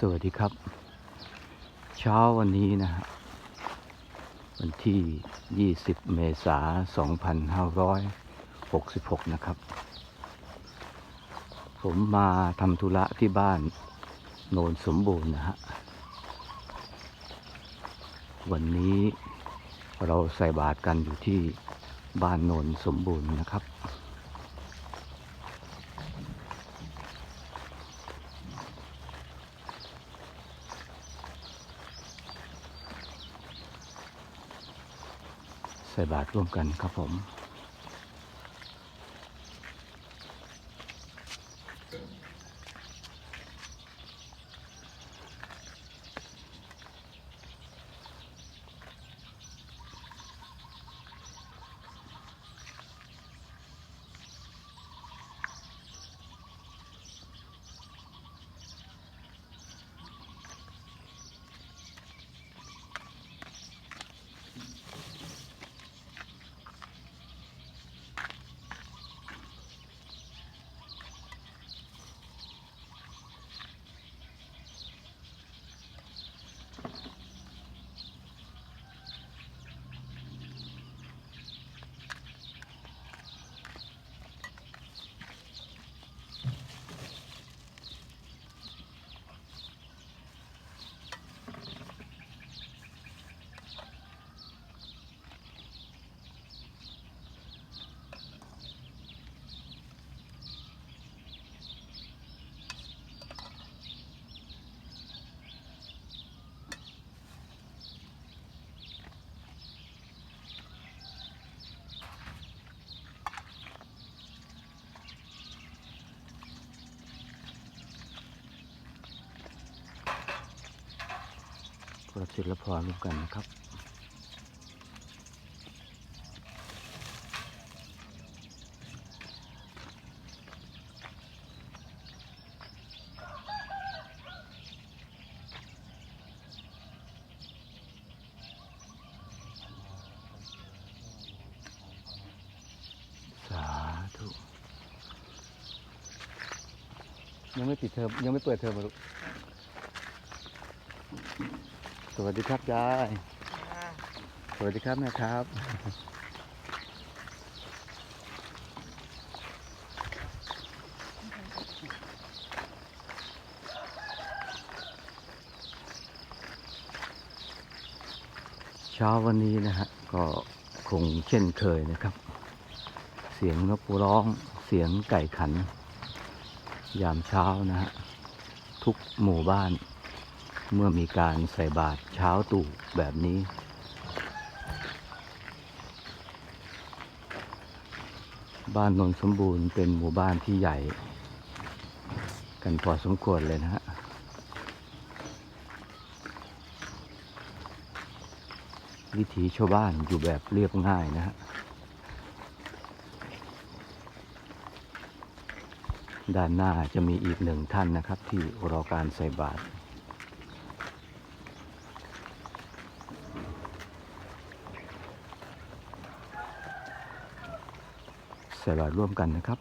สวัสดีครับ เช้าวันนี้นะฮะวันที่ 20 เมษายน 2566 นะครับ ผมมาทำธุระที่บ้านโนนสมบูรณ์นะฮะ วันนี้เราใส่บาตรกันอยู่ที่บ้านโนนสมบูรณ์นะครับ ใส่บาตรร่วมกันครับผม กราบศิลพรร่วมกันนะครับสาธุยังไม่ปิดเทอมยังไม่เปิดเทอมมาลูก สวัสดีครับยาย สวัสดีครับแม่ครับ เช้าวันนี้นะฮะก็คงเช่นเคยนะครับ เสียงนกร้องเสียงไก่ขัน ยามเช้านะฮะทุกหมู่บ้าน เมื่อมีการใส่บาตรเช้าตู่แบบนี้ บ้านนนสมบูรณ์เป็นหมู่บ้านที่ใหญ่ กันพอสมควรเลยนะฮะวิถีชาวบ้านอยู่แบบเรียบง่ายนะฮะ ด้านหน้าจะมีอีกหนึ่งท่านนะครับที่รอการใส่บาตร ใส่บาตรร่วมกันนะครับ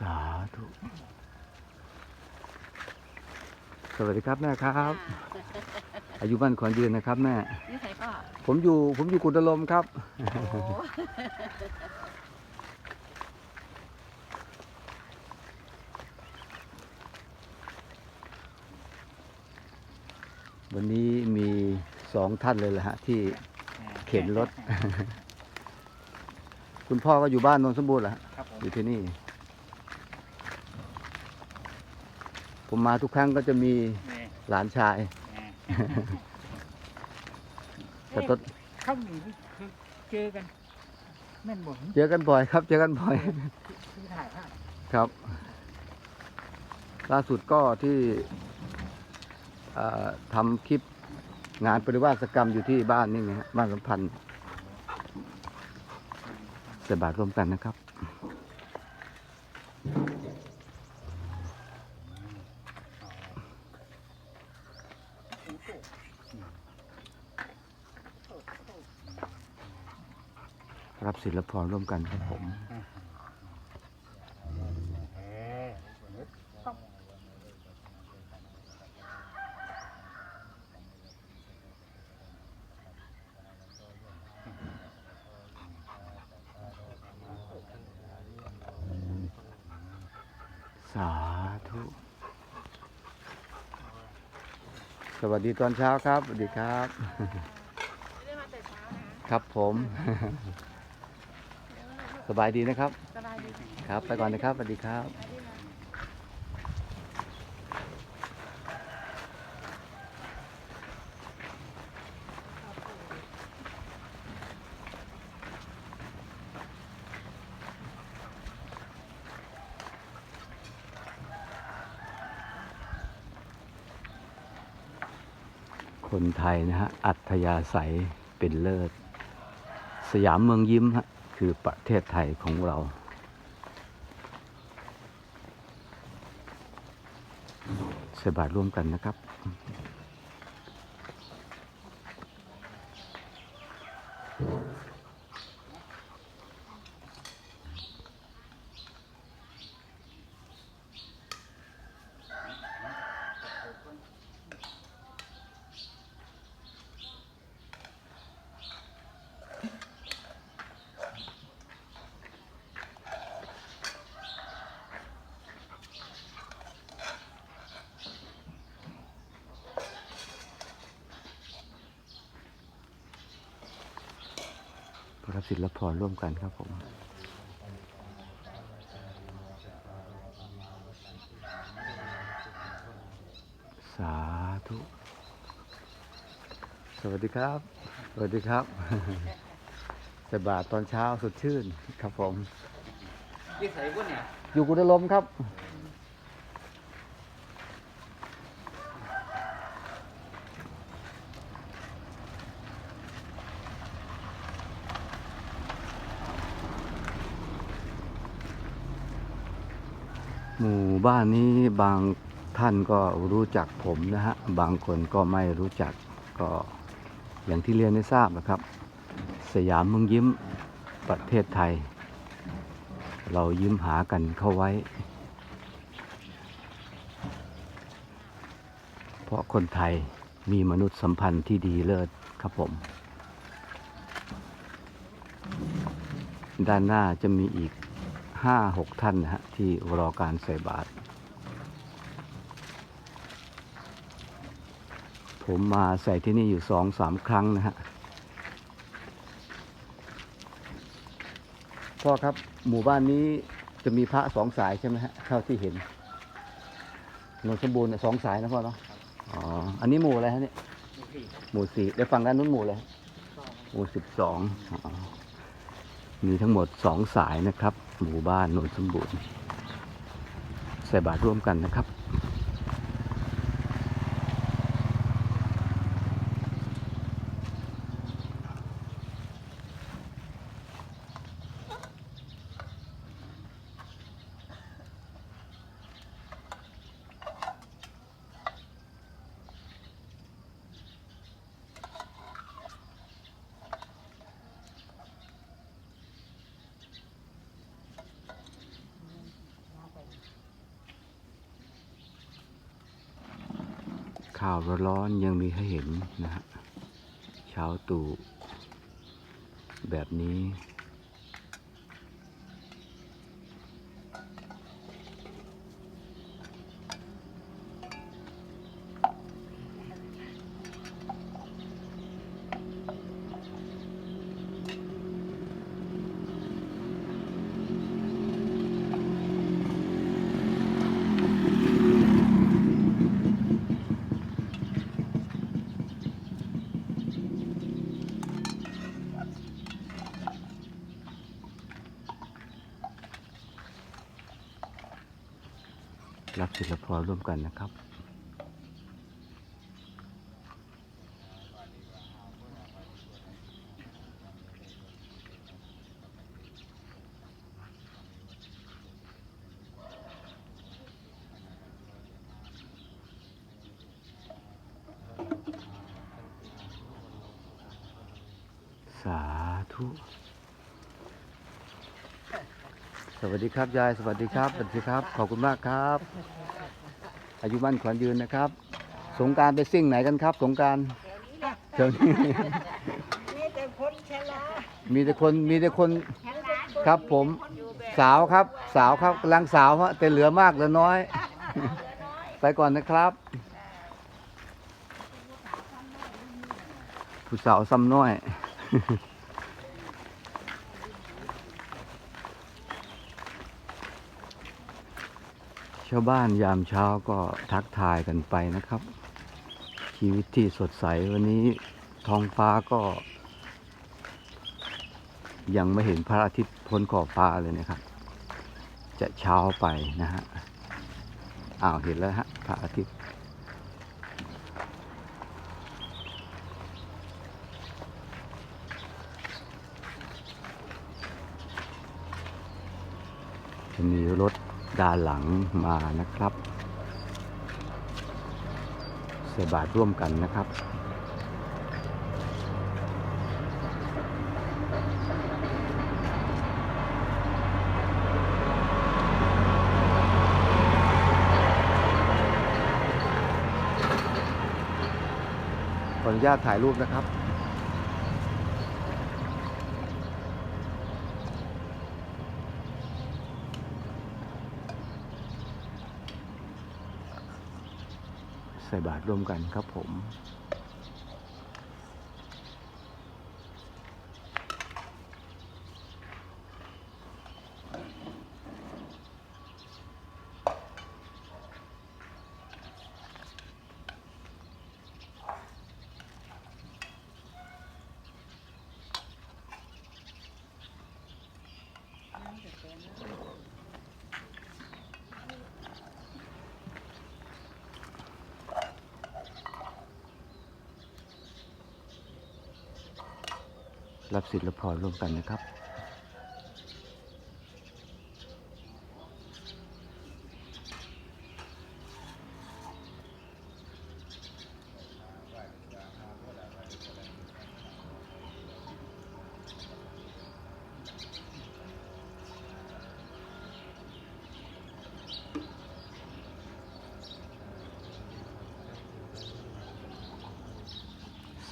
สาธุ สวัสดีครับแม่ครับ อายุบ้านขอนยืนนะครับแม่ นี่ใครก็ผมอยู่ ผมอยู่กุฎลมครับ โอ้โหวันนี้มีสองท่านเลยแหละฮะที่เข็นรถ คุณพ่อก็อยู่บ้านนนท์สมบูรณ์แหละครับผมอยู่ที่นี่ ผมมาทุกครั้งก็จะมีนี่หลานชาย อ่าแต่ต้นเขาหนีคือเจอกันแม่นบ่เจอกันบ่อยครับ เจอกันบ่อยที่ถ่ายภาพครับ ล่าสุดก็ที่เอ่อทำคลิปงานปริวาสกรรมอยู่ที่บ้านนี่นะฮะบ้านสัมพันธ์ใส่บาตรร่วมกันนะครับ ศิลปพรร่วมกันครับผมสาธุ สวัสดีตอนเช้าครับ สวัสดีครับไม่ได้มาแต่เช้านะครับผม สบายดีนะครับ สบายดีครับ ไปก่อนนะครับ สวัสดีครับไปดีนะคนไทยนะฮะ อัธยาศัยเป็นเลิศ สยามเมืองยิ้มฮะ คือประเทศไทยของเรา ใส่บาตรร่วมกันนะครับ ศิลปพรร่วมกันครับผมสาธุสวัสดีครับ สวัสดีครับใส่บาตรตอนเช้าสดชื่นครับผมยี่ใส่พวกเนี่ยอยู่กุฎลมครับ ห มู่บ้านนี้บางท่านก็รู้จักผมนะฮะ บางคนก็ไม่รู้จักก็อย่างที่เรียนได้ทราบนะครับ สยามเมืองยิ้มประเทศไทย เรายิ้มหากันเข้าไว้ เพราะคนไทยมีมนุษยสัมพันธ์ที่ดีเลิศครับผม ด้านหน้าจะมีอีก ห้าหกท่านนะฮะที่รอการใส่บาตรผมมาใส่ที่นี่อยู่สองสามครั้งนะฮะพ่อครับหมู่บ้านนี้จะมีพระสองสายใช่ไหมฮะเท่าที่เห็นนนสมบูรณ์เนี่ยสองสายนะพ่อเนาะอ๋ออันนี้หมู่อะไรฮะเนี่ยสี่หมู่สี่เดี๋ยวฟังด้านนู้นหมู่เลยหมู่สิบสอง มีทั้งหมดสองสายนะครับ หมู่บ้านโนนสมบูรณ์ใส่บาตรร่วมกันนะครับ ข่าวร้อนๆยังมีให้เห็นนะฮะเช้าตู่แบบนี้ รับศิลพรร่วมกันนะครับสาธุ สวัสดีครับยายสวัสดีครับสวัสดีครับ ขอบคุณมากครับ อายุมั่นขวัญยืนนะครับ สงกรารไปซิ่งไหนกันครับ สงกรารเดี๋ยวนี้มีแต่คนชรามีแต่คนมีแต่คนชราครับผมสาวครับ สาวครับกำลังสาวฮะแต่เหลือมากเหลือน้อย ไปก่อนนะครับ ผู้สาวซ้ำน้อย ชาวบ้านยามเช้าก็ทักทายกันไปนะครับ ชีวิตที่สดใสวันนี้ท้องฟ้าก็ ยังไม่เห็นพระอาทิตย์พ้นขอบฟ้าเลยนะครับ จะเช้าไปนะฮะอ้าวเห็นแล้วฮะพระอาทิตย์จะมีรถ ดานหลังมานะครับเสบาทร่วมกันนะครับขออนุญาตถ่ายรูปนะครับ ใส่บาตรร่วมกันครับผม รับศิลพรร่วมกันนะครับ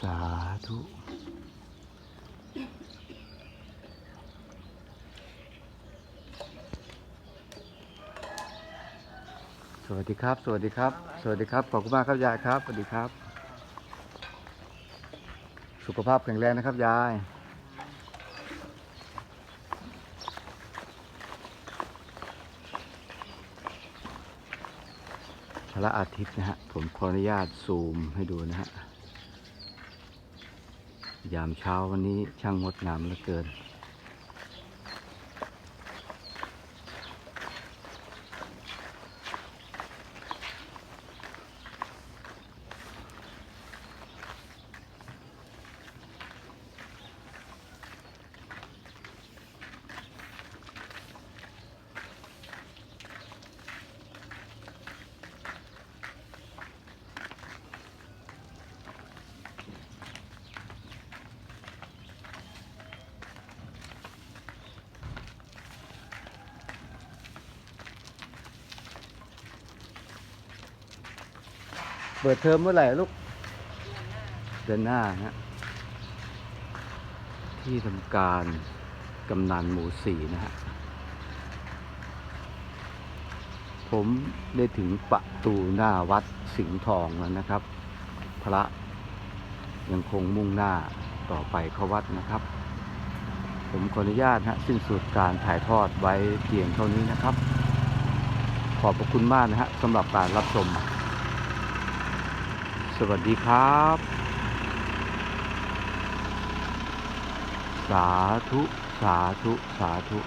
สาธุ สวัสดีครับ สวัสดีครับ สวัสดีครับ ขอบคุณมากครับยายครับ สวัสดีครับ สุขภาพแข็งแรงนะครับยาย พระอาทิตย์นะฮะ ผมขออนุญาตซูมให้ดูนะฮะ ยามเช้าวันนี้ช่างงดงามเหลือเกิน เปิดเทอมเมื่อไหร่ลูก เดือนหน้าฮะ ที่ทำการกำนันหมู่สี่นะฮะ ผมได้ถึงประตูหน้าวัดสิงห์ทองแล้วนะครับ พระยังคงมุ่งหน้าต่อไปเข้าวัดนะครับ ผมขออนุญาตฮะสิ้นสุดการถ่ายทอดไว้เพียงเท่านี้นะครับ ขอบพระคุณมากนะฮะสำหรับการรับชม สวัสดีครับ สาธุ สาธุ สาธุ